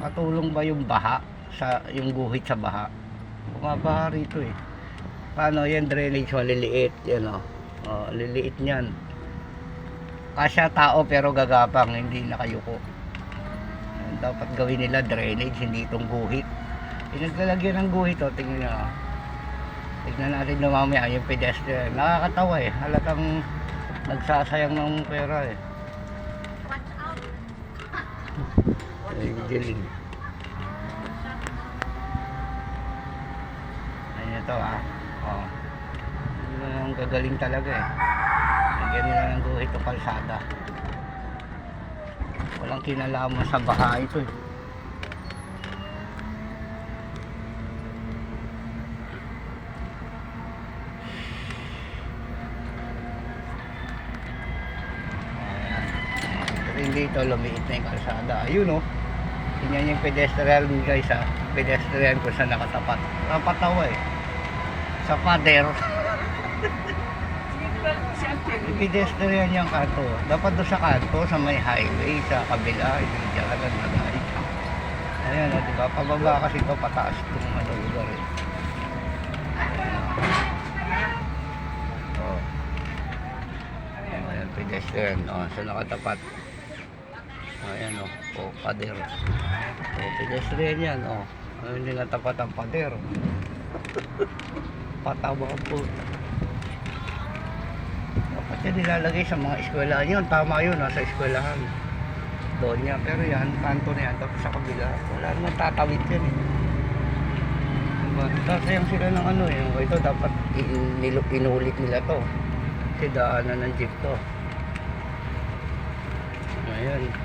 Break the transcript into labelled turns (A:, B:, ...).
A: Nakatulong ba yung baha sa yung guhit sa baha? Bumabaha rito eh. Paano yan drainage maliliit, yan o. Oh, liliit niyan. Kasya tao pero gagapang, hindi nakayuko. Dapat gawin nila drainage, hindi itong guhit. Pinaglalagyan ng guhit o, tingnan nyo. oh. Tignan natin na mamaya yung pedestrian. Nakakatawa eh. Halatang nagsasayang ng pera eh. Ay, dilim. Ayun ito ah. Oh. Ang gagaling talaga eh. Lagyan nila ng guhit o kalsada. Walang kinalaman sa baha ito eh. Ayan. Pero hindi ito lumiit na yung kalsada. Ayun oh. Tingnan yung pedestrian guys ha. Pedestrian ko sa nakatapat. Napatawa eh. Sa pader. pedestrian yung kanto. Dapat doon sa kanto, sa may highway, sa kabila. Hindi dyan nagay. Ayan o, diba? Pababa kasi ito pataas itong ano lugar eh. Oh. Ayan, pedestrian. Oh, sa nakatapat. Ayan o, oh, pader. Oh, pedestrian yan, oh. Ayun, hindi natapat ang pader. Patawa po. Dapat yan nilalagay sa mga eskwelahan yun. Tama yun, nasa eskwelahan. Doon yan. Pero yan, kanto na yan. Tapos sa kabila, wala naman tatawid yan eh. Diba? Sasayang sila ng ano eh. Ito dapat in- inulit nila to. Kasi daanan ng jeep to. Ayan.